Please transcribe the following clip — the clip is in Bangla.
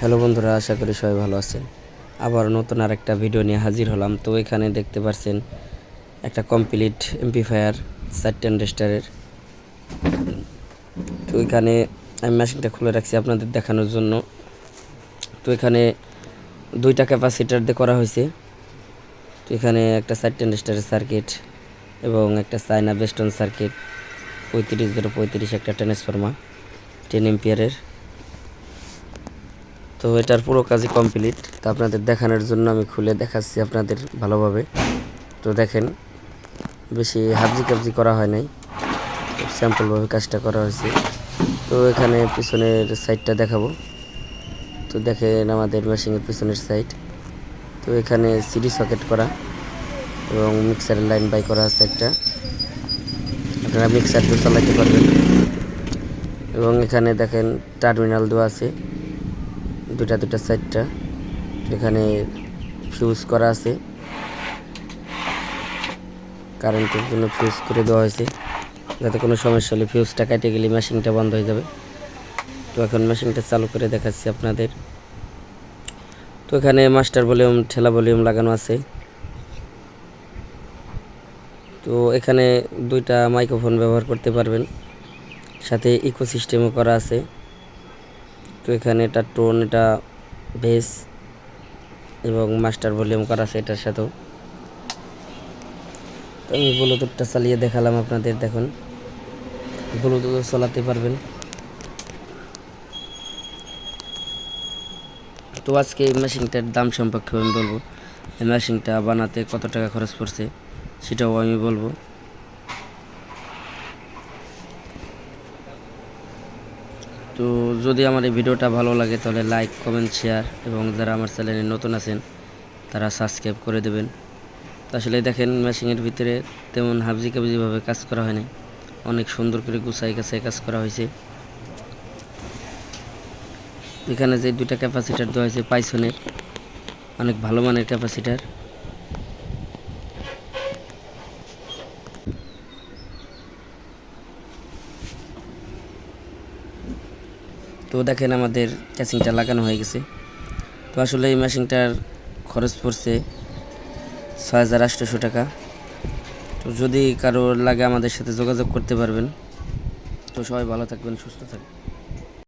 হ্যালো বন্ধুরা, আশা করি সবাই ভালো আছেন। আবার নতুন আর একটা ভিডিও নিয়ে হাজির হলাম। তো এখানে দেখতে পাচ্ছেন একটা কমপ্লিট এমপিফায়ার সাইটেন রেস্টারের তো এখানে আমি মেশিনটা খুলে রাখছি আপনাদের দেখানোর জন্য। তো এখানে দুইটা ক্যাপাসিটার দিয়ে করা হয়েছে। তো এখানে একটা সাইটেন রেস্টারের সার্কিট এবং একটা চায়না বেস্টন সার্কিট পঁয়ত্রিশ জিরো পঁয়ত্রিশ একটা ট্রান্সফর্মার টেন এম্পিয়ারের তো এটার পুরো কাজই কমপ্লিট তো আপনাদের দেখানোর জন্য আমি খুলে দেখাচ্ছি আপনাদের ভালোভাবে। তো দেখেন, বেশি হাবজি কাবজি করা হয় নাই। স্যাম্পলভাবে কাজটা করা হয়েছে। তো এখানে পিছনের সাইডটা দেখাবো। তো দেখেন আমাদের মেশিনের পিছনের সাইড তো এখানে সিডি সকেট করা এবং মিক্সারের লাইন বাই করা আছে একটা। আপনারা মিক্সার দিয়ে চালাতে পারবেন। এবং এখানে দেখেন টার্মিনাল দেওয়া আছে। দুটা দুটা সাইডটা এখানে ফিউজ করা আছে। কারেন্টের জন্য ফিউজ করে দেওয়া হয়েছে। যাতে কোনো সমস্যা হলে ফিউজটা কেটে গেলে মেশিনটা বন্ধ হয়ে যাবে। তো এখন মেশিনটা চালু করে দেখাচ্ছি আপনাদের। তো এখানে মাস্টার ভলিউম ঠেলা ভলিউম লাগানো আছে। তো এখানে দুইটা মাইক্রোফোন ব্যবহার করতে পারবেন। সাথে ইকো সিস্টেমও করা আছে। তো এখানে এটা টোন এটা বেস এবং মাস্টার ভলিউম করা আছে এটার সাথেও। তো আমি ব্লুটুথটা চালিয়ে দেখালাম আপনাদের, দেখুন। ব্লুটুথ চালাতে পারবেন। তো আজকে এই মেশিনটার দাম সম্পর্কে আমি বলব। এই মেশিনটা বানাতে কত টাকা খরচ পড়ছে, সেটাও আমি বলব। তো যদি আমার এই ভিডিওটা ভালো লাগে, তাহলে লাইক কমেন্ট শেয়ার এবং যারা আমার চ্যানেলে নতুন আছেন, তারা সাবস্ক্রাইব করে দেবেন। তো আসলে দেখেন মেশিনের ভিতরে তেমন হাবজি কাবজিভাবে কাজ করা হয়নি। অনেক সুন্দর করে গুছাই গাছাই কাজ করা হয়েছে। এখানে যে দুইটা ক্যাপাসিটার দেওয়া হয়েছে পাইসনের অনেক ভালো মানের ক্যাপাসিটার তো দেখেন আমাদের ক্যাচিংটা লাগানো হয়ে গেছে। তো আসলে এই মেশিনটার খরচ পড়ছে ছয় হাজার আটশোশো টাকা। তো যদি কারোর লাগে আমাদের সাথে যোগাযোগ করতে পারবেন। তো সবাই ভালো থাকবেন, সুস্থ থাকবেন।